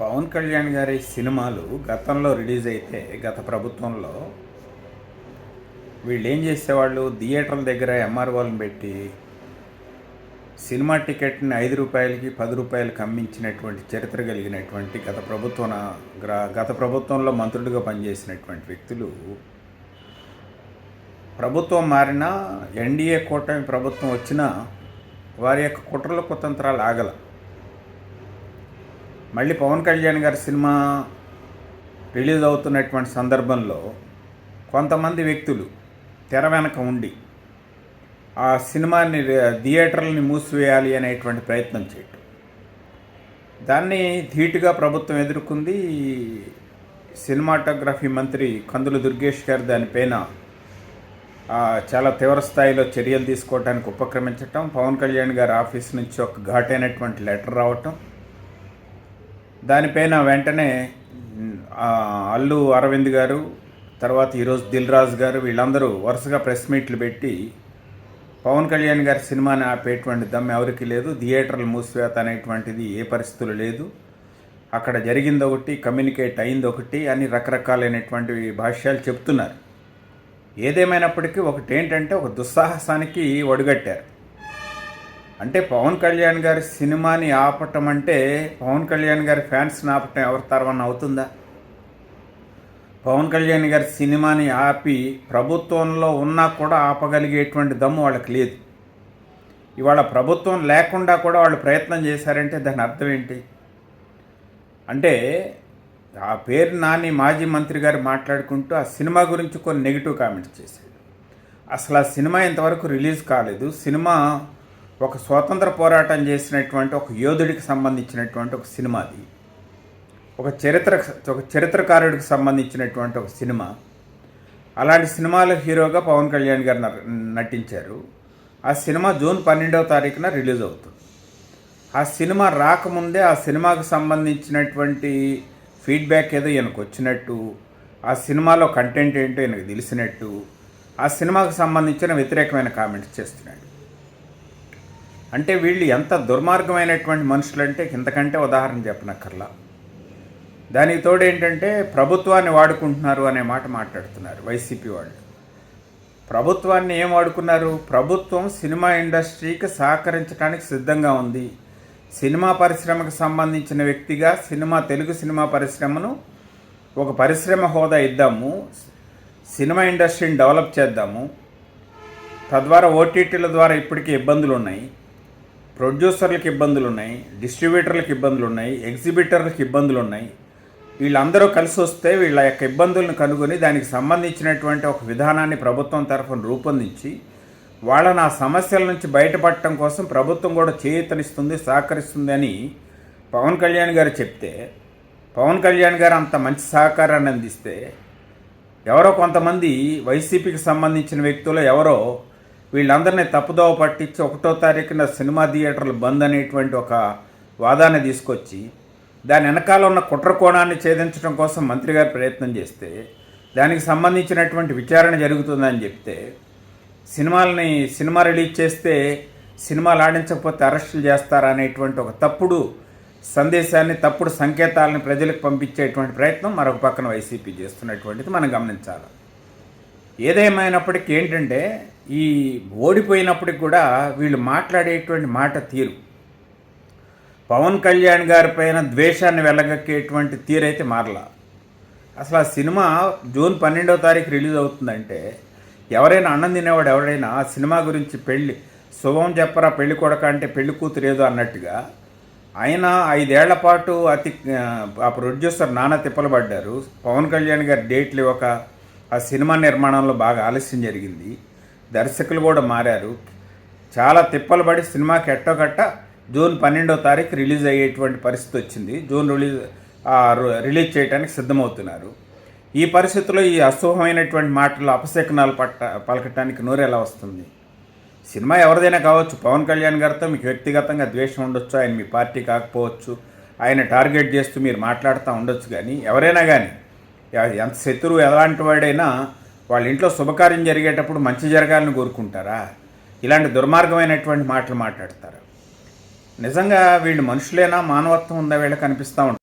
పవన్ కళ్యాణ్ గారి సినిమాలు గతంలో రిలీజ్ అయితే గత ప్రభుత్వంలో వీళ్ళు ఏం చేసేవాళ్ళు? థియేటర్ల దగ్గర ఎంఆర్ఓలను పెట్టి సినిమా టికెట్ని ఐదు రూపాయలకి పది రూపాయలు అమ్మించినటువంటి చరిత్ర కలిగినటువంటి గత ప్రభుత్వం గత ప్రభుత్వంలో మంత్రులుగా పనిచేసినటువంటి వ్యక్తులు ప్రభుత్వం మారినా ఎన్డీఏ కూటమి ప్రభుత్వం వచ్చినా వారి యొక్క కుట్రల కుతంత్రాలు ఆగల. మళ్ళీ పవన్ కళ్యాణ్ గారి సినిమా రిలీజ్ అవుతున్నటువంటి సందర్భంలో కొంతమంది వ్యక్తులు తెర వెనక ఉండి ఆ సినిమాని థియేటర్లని మూసివేయాలి అనేటువంటి ప్రయత్నం చేయటం. దాన్ని ధీటుగా ప్రభుత్వం ఎదుర్కొంది సినిమాటోగ్రఫీ మంత్రి కందుల దుర్గేష్ గారు. దానిపైన చాలా తీవ్ర స్థాయిలో చర్యలు తీసుకోవడానికి ఉపక్రమించటం పవన్ కళ్యాణ్ గారి ఆఫీస్ నుంచి ఒక ఘాటైనటువంటి లెటర్ రావటం దానిపైన వెంటనే అల్లు అరవింద్ గారు తర్వాత ఈరోజు దిల్ రాజు గారు వీళ్ళందరూ వరుసగా ప్రెస్ మీట్లు పెట్టి పవన్ కళ్యాణ్ గారి సినిమాని ఆపేటువంటి దమ్ ఎవరికి లేదు థియేటర్లు మూసివేత అనేటువంటిది ఏ పరిస్థితులు లేదు. అక్కడ జరిగింది ఒకటి కమ్యూనికేట్ అయింది ఒకటి అని రకరకాలైనటువంటి భాష్యాలు చెప్తున్నారు. ఏదేమైనప్పటికీ ఒకటి ఏంటంటే ఒక దుస్సాహసానికి ఒడిగట్టారు. అంటే పవన్ కళ్యాణ్ గారి సినిమాని ఆపటం అంటే పవన్ కళ్యాణ్ గారి ఫ్యాన్స్ని ఆపటం ఎవరి తర్వాన్ని అవుతుందా? పవన్ కళ్యాణ్ గారి సినిమాని ఆపి ప్రభుత్వంలో ఉన్నా కూడా ఆపగలిగేటువంటి దమ్ము వాళ్ళకి లేదు. ఇవాళ ప్రభుత్వం లేకుండా కూడా వాళ్ళు ప్రయత్నం చేశారంటే దాని అర్థం ఏంటి? అంటే ఆ పేరు నాని మాజీ మంత్రి గారు మాట్లాడుకుంటూ ఆ సినిమా గురించి కొన్ని నెగిటివ్ కామెంట్స్ చేశాడు. అసలు ఆ సినిమా ఇంతవరకు రిలీజ్ కాలేదు. సినిమా ఒక స్వాతంత్ర పోరాటం చేసినటువంటి ఒక యోధుడికి సంబంధించినటువంటి ఒక సినిమాది ఒక చరిత్ర ఒక చరిత్రకారుడికి సంబంధించినటువంటి ఒక సినిమా. అలాంటి సినిమాల హీరోగా పవన్ కళ్యాణ్ గారు నటించారు. ఆ సినిమా జూన్ పన్నెండవ తారీఖున రిలీజ్ అవుతుంది. ఆ సినిమా రాకముందే ఆ సినిమాకు సంబంధించినటువంటి ఫీడ్బ్యాక్ ఏదో ఈయనకు వచ్చినట్టు ఆ సినిమాలో కంటెంట్ ఏంటో ఈయనకు తెలిసినట్టు ఆ సినిమాకు సంబంధించిన వ్యతిరేకమైన కామెంట్స్ చేస్తున్నాడు. అంటే వీళ్ళు ఎంత దుర్మార్గమైనటువంటి మనుషులు అంటే ఇంతకంటే ఉదాహరణ చెప్పనక్కర్లా దానికి తోడు ఏంటంటే ప్రభుత్వాన్ని వాడుకుంటున్నారు అనే మాట మాట్లాడుతున్నారు వైసీపీ వాళ్ళు. ప్రభుత్వాన్ని ఏం వాడుకున్నారు? ప్రభుత్వం సినిమా ఇండస్ట్రీకి సహకరించడానికి సిద్ధంగా ఉంది. సినిమా పరిశ్రమకు సంబంధించిన వ్యక్తిగా సినిమా తెలుగు సినిమా పరిశ్రమను ఒక పరిశ్రమ హోదా ఇద్దాము. సినిమా ఇండస్ట్రీని డెవలప్ చేద్దాము. తద్వారా ఓటీటీల ద్వారా ఇప్పటికీ ఇబ్బందులు ఉన్నాయి ప్రొడ్యూసర్లకు ఇబ్బందులు ఉన్నాయి డిస్ట్రిబ్యూటర్లకు ఇబ్బందులు ఉన్నాయి ఎగ్జిబిటర్లకు ఇబ్బందులు ఉన్నాయి వీళ్ళందరూ కలిసి వస్తే వీళ్ళ యొక్క ఇబ్బందులను కనుగొని దానికి సంబంధించినటువంటి ఒక విధానాన్ని ప్రభుత్వం తరఫున రూపొందించి వాళ్ళని ఆ సమస్యల నుంచి బయటపడటం కోసం ప్రభుత్వం కూడా చేయూతనిస్తుంది సహకరిస్తుంది అని పవన్ కళ్యాణ్ గారు చెప్తే పవన్ కళ్యాణ్ గారు అంత మంచి సహకారాన్ని అందిస్తే ఎవరో కొంతమంది వైసీపీకి సంబంధించిన వ్యక్తులు ఎవరో వీళ్ళందరినీ తప్పుదోవ పట్టించి ఒకటో తారీఖున సినిమా థియేటర్లు బంద్ అనేటువంటి ఒక వాదాన్ని తీసుకొచ్చి దాని వెనకాల ఉన్న కుట్ర కోణాన్ని ఛేదించడం కోసం మంత్రి గారు ప్రయత్నం చేస్తే దానికి సంబంధించినటువంటి విచారణ జరుగుతుందని చెప్తే సినిమాలని సినిమా రిలీజ్ చేస్తే సినిమాలు ఆడించకపోతే అరెస్టులు చేస్తారా అనేటువంటి ఒక తప్పుడు సందేశాన్ని తప్పుడు సంకేతాలను ప్రజలకు పంపించేటువంటి ప్రయత్నం మరొక పక్కన వైసీపీ చేస్తున్నటువంటిది మనం గమనించాలి. ఏదేమైనప్పటికీ ఏంటంటే ఈ ఓడిపోయినప్పటికి కూడా వీళ్ళు మాట్లాడేటువంటి మాట తీరు. పవన్ కళ్యాణ్ గారి పైన ద్వేషాన్ని వెళ్ళగక్కేటువంటి తీరైతే మారలా. అసలు ఆ సినిమా జూన్ పన్నెండవ తారీఖు రిలీజ్ అవుతుందంటే ఎవరైనా అన్నం తినేవాడు ఎవరైనా ఆ సినిమా గురించి పెళ్ళి శుభం చెప్పరా పెళ్ళి కొడక అంటే పెళ్ళి కూతురు ఏదో అన్నట్టుగా ఆయన ఐదేళ్ళ పాటు అతి ఆ ప్రొడ్యూసర్ నానా తిప్పలు పడ్డారు. పవన్ కళ్యాణ్ గారి డేట్లు ఒక ఆ సినిమా నిర్మాణంలో బాగా ఆలస్యం జరిగింది. దర్శకులు కూడా మారారు. చాలా తిప్పలు పడి సినిమాకి ఎట్టోకట్ట జూన్ పన్నెండో తారీఖు రిలీజ్ అయ్యేటువంటి పరిస్థితి వచ్చింది. జూన్ రిలీజ్ రిలీజ్ చేయడానికి సిద్ధమవుతున్నారు. ఈ పరిస్థితుల్లో ఈ అశుభమైనటువంటి మాటలు అపశకనాలు పట్ట పలకటానికి నోరు ఎలా వస్తుంది? సినిమా ఎవరిదైనా కావచ్చు. పవన్ కళ్యాణ్ గారితో మీకు వ్యక్తిగతంగా ద్వేషం ఉండొచ్చు. ఆయన మీ పార్టీ కాకపోవచ్చు. ఆయన టార్గెట్ చేస్తూ మీరు మాట్లాడుతూ ఉండొచ్చు కానీ ఎవరైనా కానీ ఎంత శత్రువు ఎలాంటి వాడైనా వాళ్ళ ఇంట్లో శుభకార్యం జరిగేటప్పుడు మంచి జరగాలని కోరుకుంటారా? ఇలాంటి దుర్మార్గమైనటువంటి మాటలు మాట్లాడతారు? నిజంగా వీళ్ళు మనుషులేనా? మానవత్వం ఉందా? వీళ్ళకి కనిపిస్తూ ఉంటారు